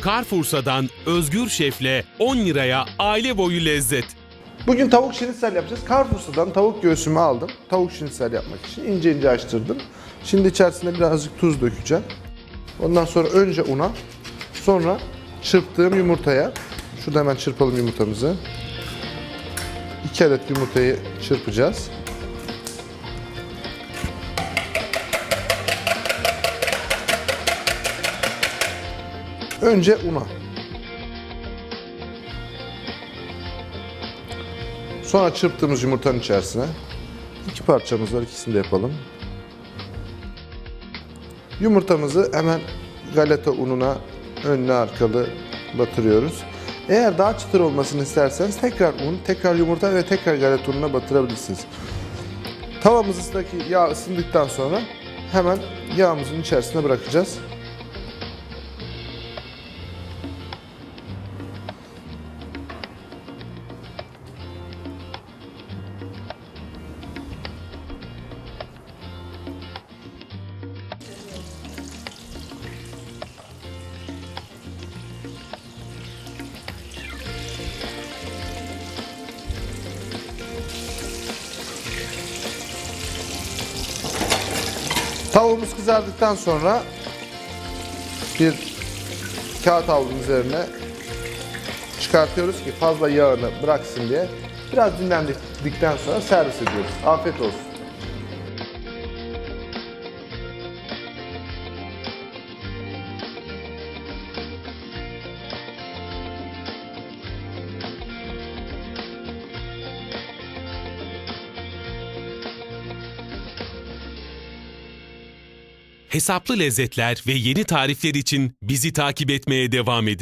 Carrefour'dan Özgür Şef'le 10 liraya aile boyu lezzet. Bugün tavuk şinitsel yapacağız. Carrefour'dan tavuk göğsümü aldım. Tavuk şinitsel yapmak için ince ince açtırdım. Şimdi içerisine birazcık tuz dökeceğim. Ondan sonra önce una, sonra çırptığım yumurtaya, şurada hemen çırpalım yumurtamızı. 2 adet yumurtayı çırpacağız. Önce una. Sonra çırptığımız yumurtanın içerisine iki parçamız var ikisini de yapalım. Yumurtamızı hemen galeta ununa önlü arkalı batırıyoruz. Eğer daha çıtır olmasını isterseniz tekrar un, tekrar yumurta ve tekrar galeta ununa batırabilirsiniz. Tavamızdaki yağ ısındıktan sonra hemen yağımızın içerisine bırakacağız. Tavuğumuz kızardıktan sonra bir kağıt havlunun üzerine çıkartıyoruz ki fazla yağını bıraksın diye. Biraz dinlendikten sonra servis ediyoruz. Afiyet olsun. Hesaplı lezzetler ve yeni tarifler için bizi takip etmeye devam edin.